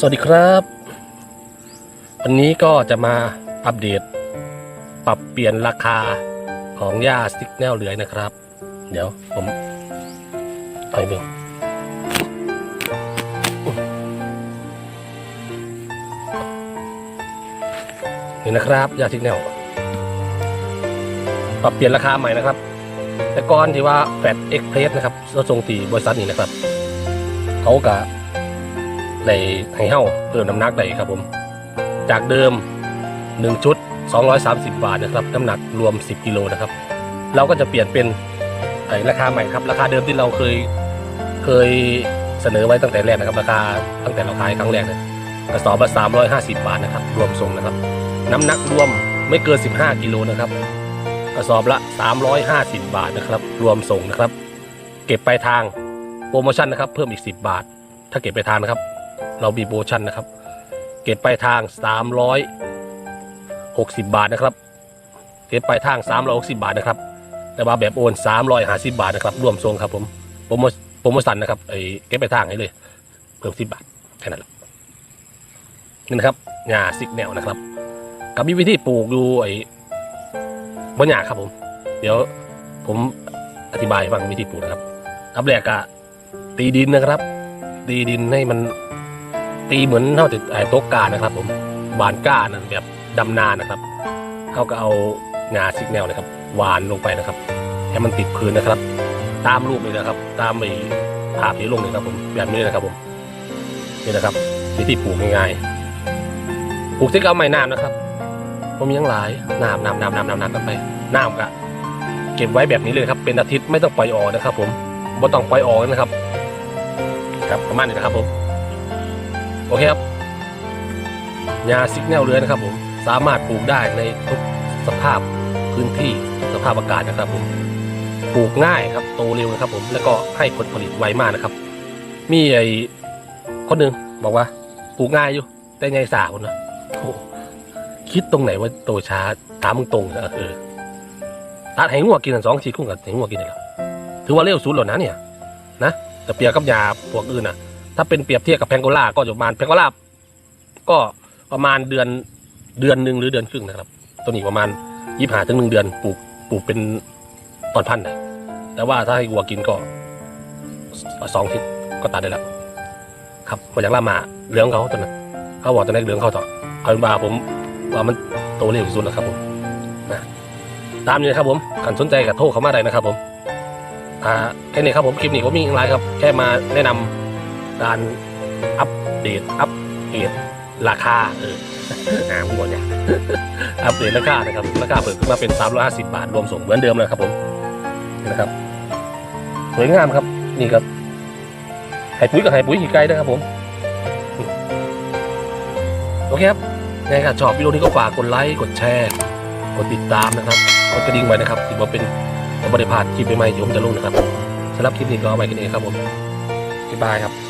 สวัสดีครับ วันนี้ก็จะมาอัปเดต ปรับเปลี่ยนราคาของหญ้าสติ๊กแนวเหลือยนะครับ เดี๋ยวผมไปเบิ่งนี่นะครับหญ้าสติ๊กแนว ปรับเปลี่ยนราคาใหม่นะครับ แต่ก่อนที่ว่าแฟดเอ็กเพรสนะครับเราส่งตีบริษัทนี้นะครับ เขากะ ได้ให้เฮ้าเพิ่มน้ำหนักได้ครับผม จากเดิม1ชุด230 บาทนะครับน้ำหนักรวม 10กิโลนะครับ เราก็จะเปลี่ยนเป็นราคาใหม่ครับ ราคาเดิมที่เราเคยเคยเสนอไว้ตั้งแต่แรกนะครับ ราคาตั้งแต่เราขายครั้งแรกเนี่ยกระสอบละ350 บาทนะครับ รวมส่งนะครับ น้ำหนักรวมไม่เกิน 15กิโลนะครับกระสอบละ 350 บาทนะครับ รวมส่งนะครับ เก็บไปทางโปรโมชั่นนะครับ เพิ่มอีก 10 บาท ถ้าเก็บไปทางนะครับ เรามีโปรโมชั่นนะครับ เก็บปลายทาง 360 บาทนะครับ เก็บปลายทาง 360 บาทนะครับ แต่ว่าแบบโอน350 บาทนะครับ รวมทรงครับผมโปรโมโปรโมชั่นนะครับไอ้เก็บปลายทางให้เลยเพิ่ม10บาทแค่นั้นแหละนี่นะครับหญ้าซิกแนวนะครับกับมีวิธีปลูกดูไอ้บนหญ้าครับผม เดี๋ยวผมอธิบายให้ฟังวิธีปลูกนะครับอันแรกอะตีดินนะครับ ตีดินให้มัน ตีเหมือนเท่าติดไอ้โต๊ะกานะครับ ผมบานก้านะแบบดำนานะครับเขาก็เอางาซิกแนลนะครับหวานลงไปนะครับให้มันติดพื้นนะครับ ตามรูปเลยนะครับ ตามไอ้ภาพที่ลงเลยครับผมแบบนี้นะครับผมนี่นะครับวิธีปลูกง่ายๆปลูกที่เอาไม้น้ำนะครับผมยังหลายน้ำน้ำน้ำน้ำน้ำน้ำกันไปน้ำกะเก็บไว้แบบนี้เลยครับ เป็นอาทิตย์ไม่ต้องปล่อยออกนะครับ ผมไม่ต้องปล่อยออกนะครับ ครับประมาณนี้นะครับผม โอเคครับยาซิกแนลเรือนะครับผมสามารถปลูกได้ในทุกสภาพพื้นที่สภาพอากาศนะครับผมปลูกง่ายครับโตเร็วนะครับ ผมแล้วก็ให้ผลผลิตไวมากนะครับ มีไอ้คนหนึ่งบอกว่าปลูกง่ายอยู่แต่ไงสาคนนะคิดตรงไหนว่าโตช้าถามมึงตรงเอเอตัดให้งัวกินกันสองทีคุ้งกับให้งัวกินเลยเหรอถือว่าเร็วสุดแล้วนะเนี่ยนะแต่เปรียบกับยาพวกอื่นนะ ถ้าเป็นเปรียบเทียบกับแพงโกล่าก็ประมาณแพงโกล่าก็ประมาณเดือนเดือนหนึ่งหรือเดือนครึ่งนะครับ ตัวนี้ประมาณยี่ห้าถึงหนึ่งเดือนปลูกปลูกเป็นตอนพันธุ์นะแต่ว่าถ้าให้วัวกินก็สองอาทิศก็ตัดได้แล้วครับมาจากล่ามาเหลืองเขาตัวนั้นเขาบอกตัวนั้เหลืองเขาต่อเอาเป็นว่าผมว่ามันโตเร็วที่สุดแล้วครับผมนะตามนี้ครับผมกันสนใจกับโทรเขามาได้นะครับผมอ่าแค่นี้ครับผมคลิปนี้ก็มีอะไรครับ แค่มาแนะนำ การอัปเดตอัปเกรดราคาเอออ่าหมดเนี่ยอัปเดตราคานะครับราคาเปิดขึ้นมาเป็น 350 บาท รวมส่งเหมือนเดิมเลยครับผมนี่นะครับสวยงามครับนี่ครับไห่ปุ๋ยกับไห่ปุ๋ยขี่ไก่นะครับผมโอเคครับในการชอบวิดีโอนี้ก็ฝากกดไลค์กดแชร์กดติดตามนะครับกดกระดิ่งไว้นะครับถือว่าเป็นผมบริพลาดคลิปใหม่ๆที่ผมจะลงนะครับสำหรับคลิปนี้ก็เอาไว้แค่นี้ครับผมบ๊ายบายครับ